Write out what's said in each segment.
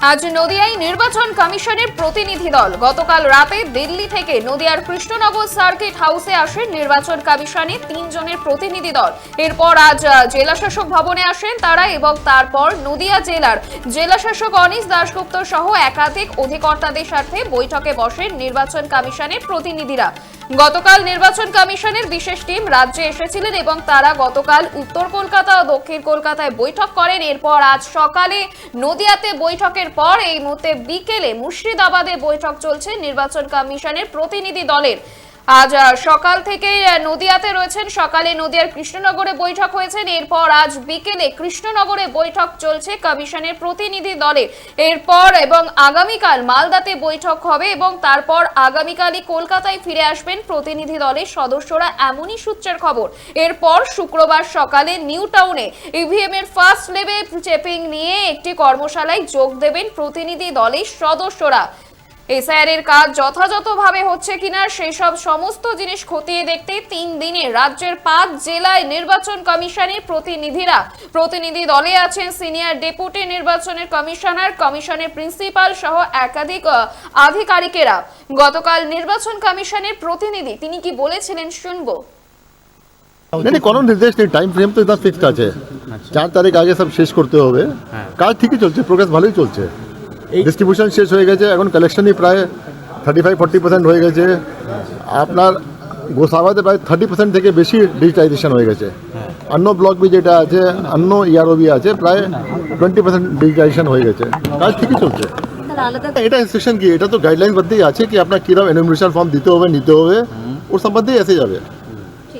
আজ নদিয়ায় নির্বাচন কমিশনের প্রতিনিধি দল। গতকাল রাতে দিল্লি থেকে নদিয়ার কৃষ্ণনগর সার্কিট হাউসে আসেন নির্বাচন কমিশনের তিনজনের প্রতিনিধি দল। এরপর আজ জেলাশাসক ভবনে আসেন তারা এবং তারপর নদিয়া জেলার জেলাশাসক অনিশ দাশগুপ্ত সহ একাধিক অধিকর্তাদের সাথে বৈঠকে বসেন নির্বাচন কমিশনের প্রতিনিধিরা। গতকাল নির্বাচন কমিশনের বিশেষ টিম রাজ্যে এসেছিলেন এবং তারা গতকাল উত্তর কলকাতা ও দক্ষিণ কলকাতায় বৈঠক করেন। এরপর আজ সকালে নদিয়াতে বৈঠকের পর এই মুহূর্তে বিকেলে মুর্শিদাবাদে বৈঠক চলছে নির্বাচন কমিশনের প্রতিনিধি দলের। আজ সকাল থেকে আহ, নদিয়াতে রয়েছেন। সকালে নদিয়ার কৃষ্ণনগরে বৈঠক হয়েছেন। এরপর আজ বিকেলে কৃষ্ণনগরে বৈঠক চলছে কমিশনের প্রতিনিধি দলের। এরপর এবং আগামীকাল মালদাতে বৈঠক হবে এবং তারপর আগামীকালই কলকাতায় ফিরে আসবেন প্রতিনিধি দলের সদস্যরা। এমনই সূত্রের খবর। এরপর শুক্রবার সকালে নিউ টাউনে ইভিএম এর ফার্স্ট লেভেল চেপিং নিয়ে একটি কর্মশালায় যোগ দেবেন প্রতিনিধি দলের সদস্যরা। এসআইআর এর কাজ যথাযথভাবে হচ্ছে কিনা সেই সব সমস্ত জিনিস খতিয়ে দেখতে তিন দিনে রাজ্যের পাঁচ জেলায় নির্বাচন কমিশনের প্রতিনিধিরা। প্রতিনিধি দলে আছেন সিনিয়র ডেপুটি নির্বাচনের কমিশনার কমিশনের প্রিন্সিপাল সহ একাধিক আধিকারিকেরা। গতকাল নির্বাচন কমিশনের প্রতিনিধি তিনি কি বলেছিলেন শুনব। नहीं কোনো নির্দেশ নেই টাইম ফ্রেম তো এটা ফিক্সড আছে। আচ্ছা। চার তারিখ আগে সব শেষ করতে হবে। হ্যাঁ। কাজ ঠিকই চলছে প্রোগ্রেস ভালোই চলছে। ডিস্ট্রিবিউশন শেষ হয়ে গেছে এখন কালেকশনই প্রায় থার্টি ফাইভ ফর্টি পার্সেন্ট হয়ে গেছে। আপনার গোসাবাতে প্রায় থার্টি পার্সেন্ট থেকে বেশি ডিজিটাইজেশন হয়ে গেছে। অন্য ব্লক বি যেটা আছে অন্য ইয়ারও বি আছে প্রায় টোয়েন্টি পার্সেন্ট ডিজিটাইজেশন হয়ে গেছে। কাজ ঠিকই চলছে। এটা ইনস্ট্রাকশন কি? এটা তো গাইডলাইন মধ্যেই আছে কি আপনার কীরকম এনুমিনেশন ফর্ম দিতে হবে নিতে হবে ওর সম্বন্ধেই এসে যাবে।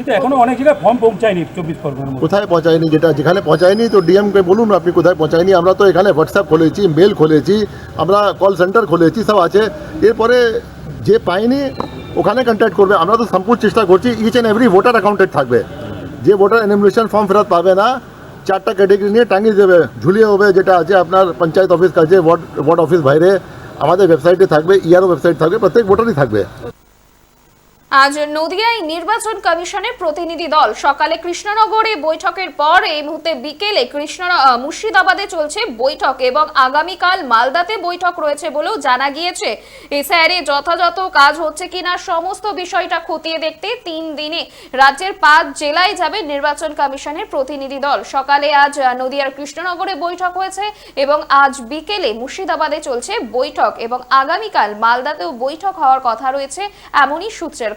কিন্তু এখনও অনেক জায়গায় ফর্ম পৌঁছায়নি চব্বিশ পরগনার কোথায় পৌঁছায়নি যেটা? যেখানে পৌঁছায়নি তো ডিএম কে বলুন আপনি কোথায় পৌঁছায়নি। আমরা তো এখানে হোয়াটসঅ্যাপ খুলেছি মেল খুলেছি, আমরা কল সেন্টার খুলেছি, সব আছে। এরপরে যে পাইনি ওখানে কন্ট্যাক্ট করবে। আমরা তো সম্পূর্ণ চেষ্টা করছি each and every voter accounted থাকবে। যে ভোটার এনিমিনেশন ফর্ম ফেরত পাবে না, চারটা ক্যাটেগরি নিয়ে টাঙিয়ে দেবে, ঝুলিয়ে হবে, যেটা আছে আপনার পঞ্চায়েত অফিস কাছে ওয়ার্ড ওয়ার্ড অফিস বাইরে, আমাদের ওয়েবসাইটে থাকবে ইয়ারও ওয়েবসাইট থাকবে, প্রত্যেক ভোটারই থাকবে। আজ নদিয়ায় নির্বাচন কমিশনের প্রতিনিধি দল সকালে কৃষ্ণনগরে বৈঠকের পর এই মুহূর্তে বিকেলে কৃষ্ণ মুর্শিদাবাদে চলছে বৈঠক এবং আগামীকাল মালদাতে বৈঠক রয়েছে বলেও জানা গিয়েছে। এসআইআর যথাযথ কাজ হচ্ছে কিনা সমস্ত বিষয়টা খতিয়ে দেখতে তিন দিনে রাজ্যের পাঁচ জেলায় যাবে নির্বাচন কমিশনের প্রতিনিধি দল। সকালে আজ নদিয়ার কৃষ্ণনগরে বৈঠক হয়েছে এবং আজ বিকেলে মুর্শিদাবাদে চলছে বৈঠক এবং আগামীকাল মালদাতেও বৈঠক হওয়ার কথা রয়েছে এমনই সূত্রের